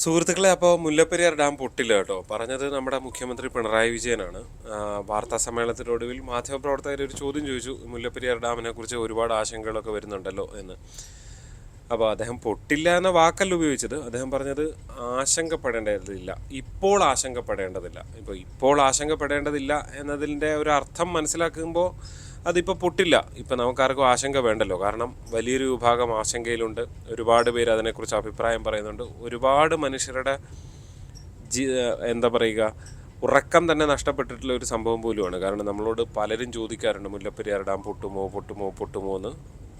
സുഹൃത്തുക്കളെ അപ്പോൾ മുല്ലപ്പെരിയാർ ഡാം പൊട്ടില്ല കേട്ടോ. പറഞ്ഞത് നമ്മുടെ മുഖ്യമന്ത്രി പിണറായി വിജയനാണ്. വാർത്താ സമ്മേളനത്തിനൊടുവിൽ മാധ്യമപ്രവർത്തകർ ഒരു ചോദ്യം ചോദിച്ചു മുല്ലപ്പെരിയാർ ഡാമിനെ കുറിച്ച് ഒരുപാട് ആശങ്കകളൊക്കെ വരുന്നുണ്ടല്ലോ എന്ന്. അപ്പോൾ അദ്ദേഹം പൊട്ടില്ല എന്ന വാക്കല്ല ഉപയോഗിച്ചത്. അദ്ദേഹം പറഞ്ഞത് ആശങ്കപ്പെടേണ്ടതില്ല. ഇപ്പോൾ ആശങ്കപ്പെടേണ്ടതില്ല. ഇപ്പോൾ ഇപ്പോൾ ആശങ്കപ്പെടേണ്ടതില്ല എന്നതിന്റെ ഒരു അർത്ഥം മനസ്സിലാക്കുമ്പോൾ അതിപ്പോൾ പൊട്ടില്ല. ഇപ്പം നമുക്കാർക്കും ആശങ്ക വേണ്ടല്ലോ. കാരണം വലിയൊരു വിഭാഗം ആശങ്കയിലുണ്ട്. ഒരുപാട് പേര് അതിനെക്കുറിച്ച് അഭിപ്രായം പറയുന്നുണ്ട്. ഒരുപാട് മനുഷ്യരുടെ ജി എന്താ പറയുക ഉറക്കം തന്നെ നഷ്ടപ്പെട്ടിട്ടുള്ള ഒരു സംഭവം പോലുമാണ്. കാരണം നമ്മളോട് പലരും ചോദിക്കാറുണ്ട് മുല്ലപ്പെരിയാർ ഡാം പൊട്ടുമോ പൊട്ടുമോ പൊട്ടുമോ എന്ന്.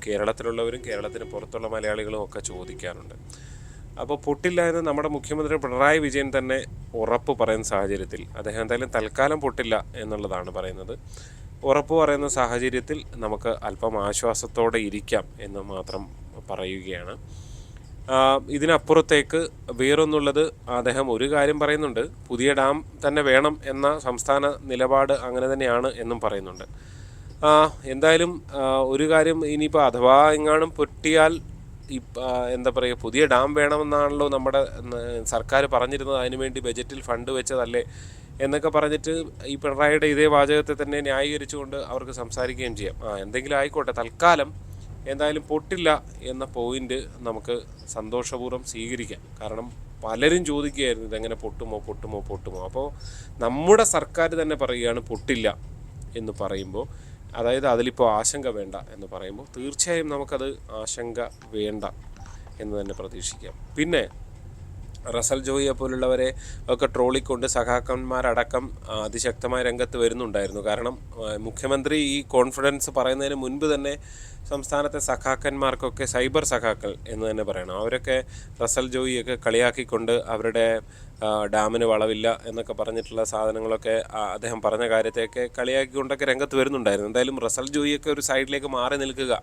കേരളത്തിലുള്ളവരും കേരളത്തിന് പുറത്തുള്ള മലയാളികളും ഒക്കെ ചോദിക്കാറുണ്ട്. അപ്പോൾ പൊട്ടില്ല എന്ന് നമ്മുടെ മുഖ്യമന്ത്രി പിണറായി വിജയൻ തന്നെ ഉറപ്പ് പറയുന്ന സാഹചര്യത്തിൽ അദ്ദേഹം എന്തായാലും തൽക്കാലം പൊട്ടില്ല എന്നുള്ളതാണ് പറയുന്നത്. ഉറപ്പ് പറയുന്ന സാഹചര്യത്തിൽ നമുക്ക് അല്പം ആശ്വാസത്തോടെ ഇരിക്കാം എന്ന് മാത്രം പറയുകയാണ്. ഇതിനപ്പുറത്തേക്ക് വേറൊന്നുള്ളത് അദ്ദേഹം ഒരു കാര്യം പറയുന്നുണ്ട്. പുതിയ ഡാം തന്നെ വേണം എന്ന സംസ്ഥാന നിലപാട് അങ്ങനെ തന്നെയാണ് എന്നും പറയുന്നുണ്ട്. എന്തായാലും ഒരു കാര്യം ഇനിയിപ്പോൾ അഥവാ എങ്ങാനും പൊട്ടിയാൽ എന്താ പറയുക പുതിയ ഡാം വേണമെന്നാണല്ലോ നമ്മുടെ സർക്കാർ പറഞ്ഞിരുന്നത്. അതിനുവേണ്ടി ബജറ്റിൽ ഫണ്ട് വെച്ചതല്ലേ എന്നൊക്കെ പറഞ്ഞിട്ട് ഈ പിണറായിയുടെ ഇതേ വാചകത്തെ തന്നെ ന്യായീകരിച്ചുകൊണ്ട് അവർക്ക് സംസാരിക്കുകയും ചെയ്യാം. ആ എന്തെങ്കിലും ആയിക്കോട്ടെ തൽക്കാലം എന്തായാലും പൊട്ടില്ല എന്ന പോയിന്റ് നമുക്ക് സന്തോഷപൂർവം സ്വീകരിക്കാം. കാരണം പലരും ചോദിക്കുകയായിരുന്നു ഇതെങ്ങനെ പൊട്ടുമോ പൊട്ടുമോ പൊട്ടുമോ? അപ്പോൾ നമ്മുടെ സർക്കാർ തന്നെ പറയുകയാണ് പൊട്ടില്ല എന്ന് പറയുമ്പോൾ അതായത് അതിലിപ്പോൾ ആശങ്ക വേണ്ട എന്ന് പറയുമ്പോൾ തീർച്ചയായും നമുക്കത് ആശങ്ക വേണ്ട എന്ന് തന്നെ പ്രതീക്ഷിക്കാം. പിന്നെ റസൽ ജോയിയെ പോലുള്ളവരെ ഒക്കെ ട്രോളിക്കൊണ്ട് സഖാക്കന്മാരടക്കം അതിശക്തമായ രംഗത്ത് വരുന്നുണ്ടായിരുന്നു. കാരണം മുഖ്യമന്ത്രി ഈ കോൺഫിഡൻസ് പറയുന്നതിന് മുൻപ് തന്നെ സംസ്ഥാനത്തെ സഖാക്കന്മാർക്കൊക്കെ സൈബർ സഖാക്കൾ എന്ന് തന്നെ പറയണം. അവരൊക്കെ റസൽ ജോയിയൊക്കെ കളിയാക്കിക്കൊണ്ട് അവരുടെ ഡാമിന് വളവില്ല എന്നൊക്കെ പറഞ്ഞിട്ടുള്ള സാധനങ്ങളൊക്കെ അദ്ദേഹം പറഞ്ഞ കാര്യത്തെയൊക്കെ കളിയാക്കിക്കൊണ്ടൊക്കെ രംഗത്ത് വരുന്നുണ്ടായിരുന്നു. എന്തായാലും റസൽ ജോയിയൊക്കെ ഒരു സൈഡിലേക്ക് മാറി നിൽക്കുക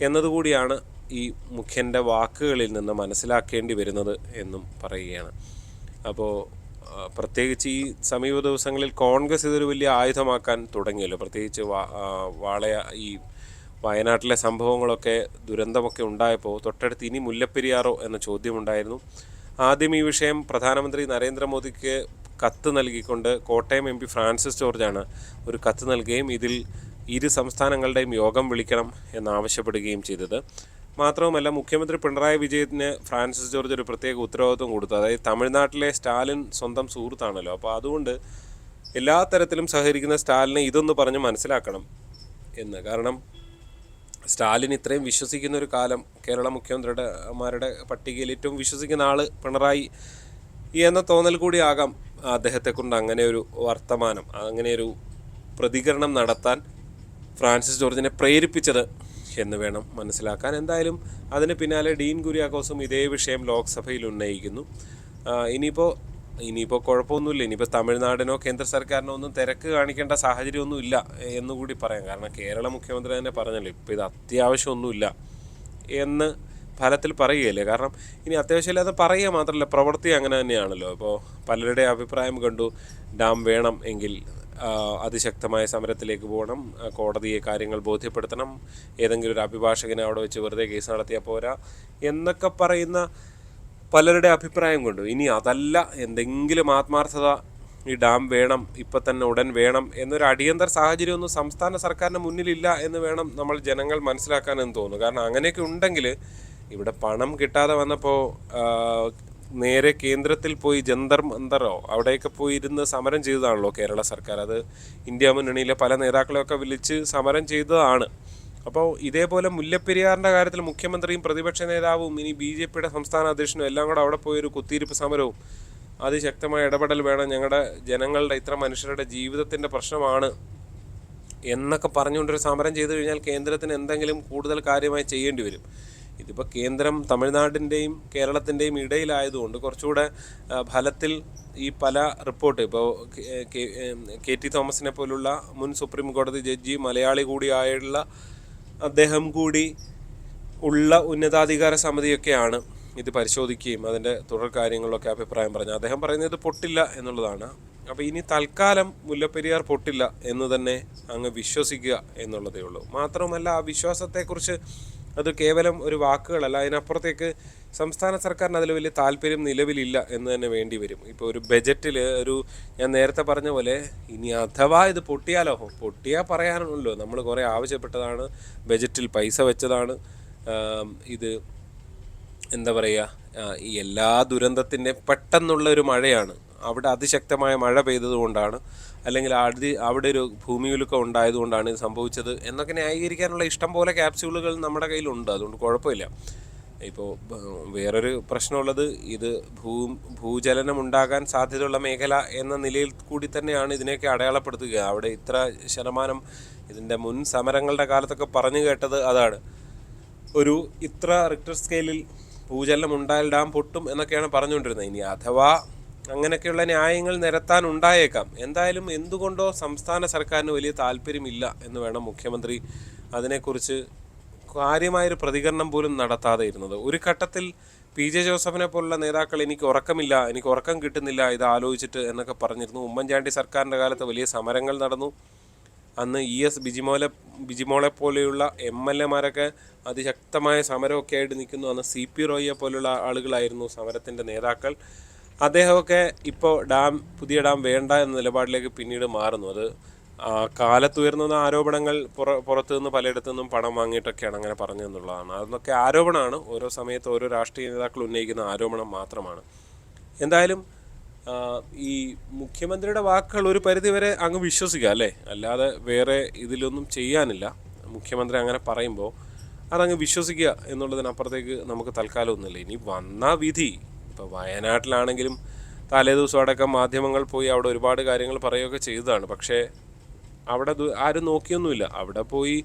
എന്നതുകൂടിയാണ് ഈ മുഖ്യന്റെ വാക്കുകളിൽ നിന്ന് മനസ്സിലാക്കേണ്ടി വരുന്നത് എന്നും പറയുകയാണ്. അപ്പോൾ പ്രത്യേകിച്ച് ഈ സമീപ ദിവസങ്ങളിൽ കോൺഗ്രസ് ഇതൊരു വലിയ ആയുധമാക്കാൻ തുടങ്ങിയല്ലോ. പ്രത്യേകിച്ച് വാളയ ഈ വയനാട്ടിലെ സംഭവങ്ങളൊക്കെ ദുരന്തമൊക്കെ ഉണ്ടായപ്പോൾ തൊട്ടടുത്ത് ഇനി മുല്ലപ്പെരിയാറോ എന്ന ചോദ്യമുണ്ടായിരുന്നു. ആദ്യം ഈ വിഷയം പ്രധാനമന്ത്രി നരേന്ദ്രമോദിക്ക് കത്ത് നൽകിക്കൊണ്ട് കോട്ടയം എം പി ഫ്രാൻസിസ് ജോർജാണ് ഒരു കത്ത് നൽകുകയും ഇതിൽ ഇരു സംസ്ഥാനങ്ങളുടെയും യോഗം വിളിക്കണം എന്നാവശ്യപ്പെടുകയും ചെയ്തത്. മാത്രവുമല്ല മുഖ്യമന്ത്രി പിണറായി വിജയന് ഫ്രാൻസിസ് ജോർജ് ഒരു പ്രത്യേക ഉത്തരവാദിത്വം കൊടുത്തു. അതായത് തമിഴ്നാട്ടിലെ സ്റ്റാലിൻ സ്വന്തം സുഹൃത്താണല്ലോ. അപ്പോൾ അതുകൊണ്ട് എല്ലാ തരത്തിലും സഹകരിക്കുന്ന സ്റ്റാലിനെ ഇതൊന്ന് പറഞ്ഞ് മനസ്സിലാക്കണം എന്ന്. കാരണം സ്റ്റാലിൻ ഇത്രയും വിശ്വസിക്കുന്ന ഒരു കാലം കേരള മുഖ്യമന്ത്രിയുടെ മാരുടെ പട്ടികയിൽ ഏറ്റവും വിശ്വസിക്കുന്ന ആൾ പിണറായി എന്ന തോന്നൽ കൂടി ആകാം അദ്ദേഹത്തെ കൊണ്ട് അങ്ങനെ ഒരു വർത്തമാനം അങ്ങനെ ഒരു പ്രതികരണം നടത്താൻ ഫ്രാൻസിസ് ജോർജിനെ പ്രേരിപ്പിച്ചത് എന്ന് വേണം മനസ്സിലാക്കാൻ. എന്തായാലും അതിന് പിന്നാലെ ഡീൻ കുര്യാക്കോസും ഇതേ വിഷയം ലോക്സഭയിൽ ഉന്നയിക്കുന്നു. ഇനിയിപ്പോൾ ഇനിയിപ്പോൾ കുഴപ്പമൊന്നുമില്ല. ഇനിയിപ്പോൾ തമിഴ്നാടിനോ കേന്ദ്ര സർക്കാരിനോ ഒന്നും തിരക്ക് കാണിക്കേണ്ട സാഹചര്യമൊന്നും ഇല്ല എന്നുകൂടി പറയാം. കാരണം കേരള മുഖ്യമന്ത്രി തന്നെ പറഞ്ഞല്ലോ ഇപ്പോൾ ഇത് അത്യാവശ്യമൊന്നുമില്ല എന്ന് ഫലത്തിൽ പറയുകയല്ലേ. കാരണം ഇനി അത്യാവശ്യമില്ലാതെ പറയുക മാത്രമല്ല പ്രവൃത്തി അങ്ങനെ തന്നെയാണല്ലോ. ഇപ്പോൾ പലരുടെ അഭിപ്രായം കണ്ടു ഡാം വേണം എങ്കിൽ അതിശക്തമായ സമരത്തിലേക്ക് പോകണം. കോടതിയെ കാര്യങ്ങൾ ബോധ്യപ്പെടുത്തണം. ഏതെങ്കിലും ഒരു അഭിഭാഷകനെ അവിടെ വെച്ച് വെറുതെ കേസ് നടത്തിയാൽ പോരാ എന്നൊക്കെ പറയുന്ന പലരുടെ അഭിപ്രായം കൊണ്ടു. ഇനി അതല്ല എന്തെങ്കിലും ആത്മാർത്ഥത ഈ ഡാം വേണം ഇപ്പം തന്നെ ഉടൻ വേണം എന്നൊരു അടിയന്തര സാഹചര്യമൊന്നും സംസ്ഥാന സർക്കാരിന് മുന്നിലില്ല എന്ന് വേണം നമ്മൾ ജനങ്ങൾ മനസ്സിലാക്കാൻ എന്ന് തോന്നുന്നു. കാരണം അങ്ങനെയൊക്കെ ഉണ്ടെങ്കിൽ ഇവിടെ പണം കിട്ടാതെ വന്നപ്പോൾ നേരെ കേന്ദ്രത്തിൽ പോയി ജന്തർ മന്തറോ അവിടെയൊക്കെ പോയി ഇരുന്ന് സമരം ചെയ്തതാണല്ലോ കേരള സർക്കാർ. അത് ഇന്ത്യ മുന്നണിയിലെ പല നേതാക്കളെയൊക്കെ വിളിച്ച് സമരം ചെയ്തതാണ്. അപ്പോൾ ഇതേപോലെ മുല്ലപ്പെരിയാറിന്റെ കാര്യത്തിൽ മുഖ്യമന്ത്രിയും പ്രതിപക്ഷ നേതാവും ഇനി ബി ജെ പിയുടെ സംസ്ഥാന അധ്യക്ഷനും എല്ലാം കൂടെ അവിടെ പോയൊരു കുത്തിയിരിപ്പ് സമരവും. അതിശക്തമായ ഇടപെടൽ വേണം ഞങ്ങളുടെ ജനങ്ങളുടെ ഇത്ര മനുഷ്യരുടെ ജീവിതത്തിന്റെ പ്രശ്നമാണ് എന്നൊക്കെ പറഞ്ഞുകൊണ്ടൊരു സമരം ചെയ്തു കഴിഞ്ഞാൽ കേന്ദ്രത്തിന് എന്തെങ്കിലും കൂടുതൽ കാര്യമായി ചെയ്യേണ്ടി വരും. ഇതിപ്പോൾ കേന്ദ്രം തമിഴ്നാടിന്റെയും കേരളത്തിന്റെയും ഇടയിലായതുകൊണ്ട് കുറച്ചുകൂടെ ഫലത്തിൽ ഈ പല റിപ്പോർട്ട് ഇപ്പോൾ കെ ടി തോമസിനെ പോലുള്ള മുൻ സുപ്രീം കോടതി ജഡ്ജി മലയാളി കൂടിയായുള്ള അദ്ദേഹം കൂടി ഉള്ള ഉന്നതാധികാര സമിതിയൊക്കെയാണ് ഇത് പരിശോധിക്കുകയും അതിന്റെ തുടർ കാര്യങ്ങളിലൊക്കെ അഭിപ്രായം പറഞ്ഞു അദ്ദേഹം പറയുന്നത് ഇത് പൊട്ടില്ല എന്നുള്ളതാണ്. അപ്പോൾ ഇനി തൽക്കാലം മുല്ലപ്പെരിയാർ പൊട്ടില്ല എന്ന് തന്നെ അങ്ങ് വിശ്വസിക്കുക എന്നുള്ളതേ ഉള്ളൂ. മാത്രമല്ല ആ വിശ്വാസത്തെക്കുറിച്ച് അത് കേവലം ഒരു വാക്കുകളല്ല. അതിനപ്പുറത്തേക്ക് സംസ്ഥാന സർക്കാരിന് അതിൽ വലിയ താല്പര്യം നിലവിലില്ല എന്ന് തന്നെ വേണ്ടി വരും. ഇപ്പോൾ ഒരു ബജറ്റിൽ ഒരു ഞാൻ നേരത്തെ പറഞ്ഞ പോലെ ഇനി അഥവാ ഇത് പൊട്ടിയാലോ പൊട്ടിയാൽ പറയാനുള്ളൂ. നമ്മൾ കുറേ ആവശ്യപ്പെട്ടതാണ് ബജറ്റിൽ പൈസ വെച്ചതാണ്. ഇത് എന്താ പറയുക ഈ എല്ലാ ദുരന്തത്തിന്റെ പെട്ടെന്നുള്ള ഒരു മഴയാണ്. അവിടെ അതിശക്തമായ മഴ പെയ്തതുകൊണ്ടാണ് അല്ലെങ്കിൽ അതി അവിടെ ഒരു ഭൂമികുലുക്കം ഉണ്ടായതുകൊണ്ടാണ് ഇത് സംഭവിച്ചത് എന്നൊക്കെ ന്യായീകരിക്കാനുള്ള ഇഷ്ടം പോലെ ക്യാപ്സ്യൂളുകൾ നമ്മുടെ കയ്യിലുണ്ട്. അതുകൊണ്ട് കുഴപ്പമില്ല. ഇപ്പോൾ വേറൊരു പ്രശ്നമുള്ളത് ഇത് ഭൂ ഭൂചലനം ഉണ്ടാകാൻ സാധ്യതയുള്ള മേഖല എന്ന നിലയിൽ കൂടി തന്നെയാണ് ഇതിനെയൊക്കെ അടയാളപ്പെടുത്തുക. അവിടെ ഇത്ര ശതമാനം ഇതിന്റെ മുൻ സമരങ്ങളുടെ കാലത്തൊക്കെ പറഞ്ഞു കേട്ടത് അതാണ്. ഒരു ഇത്ര റിക്ടർ സ്കെയിലിൽ ഭൂചലനം ഉണ്ടായാൽ ഡാം പൊട്ടും എന്നൊക്കെയാണ് പറഞ്ഞുകൊണ്ടിരുന്നത്. ഇനി അഥവാ അങ്ങനെയൊക്കെയുള്ള ന്യായങ്ങൾ നിരത്താൻ ഉണ്ടായേക്കാം. എന്തായാലും എന്തുകൊണ്ടോ സംസ്ഥാന സർക്കാരിന് വലിയ താല്പര്യമില്ല എന്ന് വേണം മുഖ്യമന്ത്രി അതിനെക്കുറിച്ച് കാര്യമായൊരു പ്രതികരണം പോലും നടത്താതെ ഇരുന്നത്. ഒരു ഘട്ടത്തിൽ പി ജെ ജോസഫിനെ പോലുള്ള നേതാക്കൾ എനിക്ക് ഉറക്കമില്ല എനിക്ക് ഉറക്കം കിട്ടുന്നില്ല ഇത് ആലോചിച്ചിട്ട് എന്നൊക്കെ പറഞ്ഞിരുന്നു. ഉമ്മൻചാണ്ടി സർക്കാരിന്റെ കാലത്ത് വലിയ സമരങ്ങൾ നടന്നു. അന്ന് ഇ എസ് ബിജിമോലെ ബിജിമോളെ പോലെയുള്ള എം എൽ എമാരൊക്കെ അതിശക്തമായ സമരമൊക്കെ ആയിട്ട് നിൽക്കുന്നു. അന്ന് സി പി റോയിയെ പോലുള്ള ആളുകളായിരുന്നു സമരത്തിന്റെ നേതാക്കൾ. അദ്ദേഹമൊക്കെ ഇപ്പോൾ ഡാം പുതിയ ഡാം വേണ്ട എന്ന നിലപാടിലേക്ക് പിന്നീട് മാറുന്നു. അത് കാലത്തുയർന്ന ആരോപണങ്ങൾ പുറ പുറത്തു നിന്ന് പലയിടത്തു നിന്നും പണം വാങ്ങിയിട്ടൊക്കെയാണ് അങ്ങനെ പറഞ്ഞതെന്നുള്ളതാണ്. അതൊക്കെ ആരോപണമാണ്. ഓരോ സമയത്ത് ഓരോ രാഷ്ട്രീയ നേതാക്കൾ ഉന്നയിക്കുന്ന ആരോപണം മാത്രമാണ്. എന്തായാലും ഈ മുഖ്യമന്ത്രിയുടെ വാക്കുകൾ ഒരു പരിധിവരെ അങ്ങ് വിശ്വസിക്കുക അല്ലേ? അല്ലാതെ വേറെ ഇതിലൊന്നും ചെയ്യാനില്ല. മുഖ്യമന്ത്രി അങ്ങനെ പറയുമ്പോൾ അതങ്ങ് വിശ്വസിക്കുക എന്നുള്ളതിനപ്പുറത്തേക്ക് നമുക്ക് തൽക്കാലം ഒന്നുമില്ല. ഇനി വന്ന വിധി ഇപ്പോൾ വയനാട്ടിലാണെങ്കിലും തലേദിവസം അടക്കം മാധ്യമങ്ങൾ പോയി അവിടെ ഒരുപാട് കാര്യങ്ങൾ പറയുകയൊക്കെ ചെയ്തതാണ്. പക്ഷേ അവിടെ ആരും നോക്കിയൊന്നുമില്ല. അവിടെ പോയി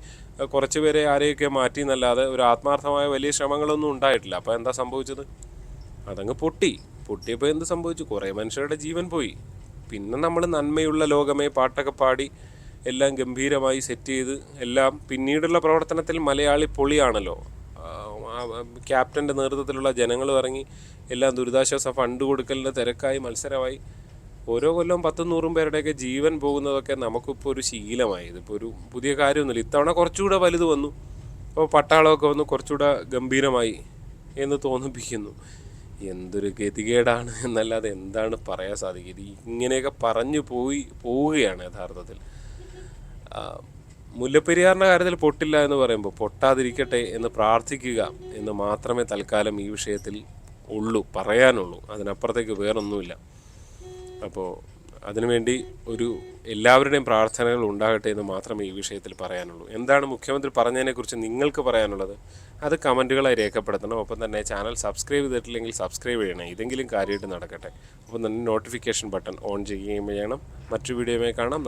കുറച്ച് പേരെ ആരെയൊക്കെ മാറ്റി എന്നല്ലാതെ ഒരു ആത്മാർത്ഥമായ വലിയ ശ്രമങ്ങളൊന്നും ഉണ്ടായിട്ടില്ല. അപ്പോൾ എന്താ സംഭവിച്ചത്? അതങ്ങ് പൊട്ടി. പൊട്ടിയപ്പോൾ എന്ത് സംഭവിച്ചു? കുറേ മനുഷ്യരുടെ ജീവൻ പോയി. പിന്നെ നമ്മൾ നന്മയുള്ള ലോകമേ പാട്ടൊക്കെ പാടി എല്ലാം ഗംഭീരമായി സെറ്റ് ചെയ്ത് എല്ലാം പിന്നീടുള്ള പ്രവർത്തനത്തിൽ മലയാളി പൊളിയാണല്ലോ. ക്യാപ്റ്റന്റെ നേതൃത്വത്തിലുള്ള ജനങ്ങൾ ഇറങ്ങി എല്ലാം ദുരിതാശ്വാസ ഫണ്ട് കൊടുക്കലിന്റെ തിരക്കായി മത്സരമായി. ഓരോ കൊല്ലം പത്തും നൂറും പേരുടെയൊക്കെ ജീവൻ പോകുന്നതൊക്കെ നമുക്കിപ്പോൾ ഒരു ശീലമായി. ഇതിപ്പോൾ ഒരു പുതിയ കാര്യമൊന്നുമില്ല. ഇത്തവണ കുറച്ചുകൂടെ വലുത് വന്നു. അപ്പോൾ പട്ടാളമൊക്കെ വന്ന് കുറച്ചുകൂടെ ഗംഭീരമായി എന്ന് തോന്നിപ്പിക്കുന്നു. എന്തൊരു ഗതികേടാണ്. എന്നല്ലാതെ എന്താണ് പറയാൻ സാധിക്കുന്നത് ഇങ്ങനെയൊക്കെ പറഞ്ഞു പോയി പോവുകയാണ് യഥാർത്ഥത്തിൽ. മുല്ലപ്പെരിയാറിന്റെ കാര്യത്തിൽ പൊട്ടില്ല എന്ന് പറയുമ്പോൾ പൊട്ടാതിരിക്കട്ടെ എന്ന് പ്രാർത്ഥിക്കുക എന്ന് മാത്രമേ തൽക്കാലം ഈ വിഷയത്തിൽ ഉള്ളൂ പറയാനുള്ളൂ. അതിനപ്പുറത്തേക്ക് വേറൊന്നുമില്ല. അപ്പോൾ അതിനുവേണ്ടി ഒരു എല്ലാവരുടെയും പ്രാർത്ഥനകൾ ഉണ്ടാകട്ടെ എന്ന് മാത്രമേ ഈ വിഷയത്തിൽ പറയാനുള്ളൂ. എന്താണ് മുഖ്യമന്ത്രി പറഞ്ഞതിനെക്കുറിച്ച് നിങ്ങൾക്ക് പറയാനുള്ളത്? അത് കമന്റുകളായി രേഖപ്പെടുത്തണം. ഒപ്പം തന്നെ ചാനൽ സബ്സ്ക്രൈബ് ചെയ്തിട്ടില്ലെങ്കിൽ സബ്സ്ക്രൈബ് ചെയ്യണം. ഇതെങ്കിലും കാര്യമായിട്ട് നടക്കട്ടെ. ഒപ്പം തന്നെ നോട്ടിഫിക്കേഷൻ ബട്ടൺ ഓൺ ചെയ്യുകയും ചെയ്യണം മറ്റു വീഡിയോയുമായി കാണാം.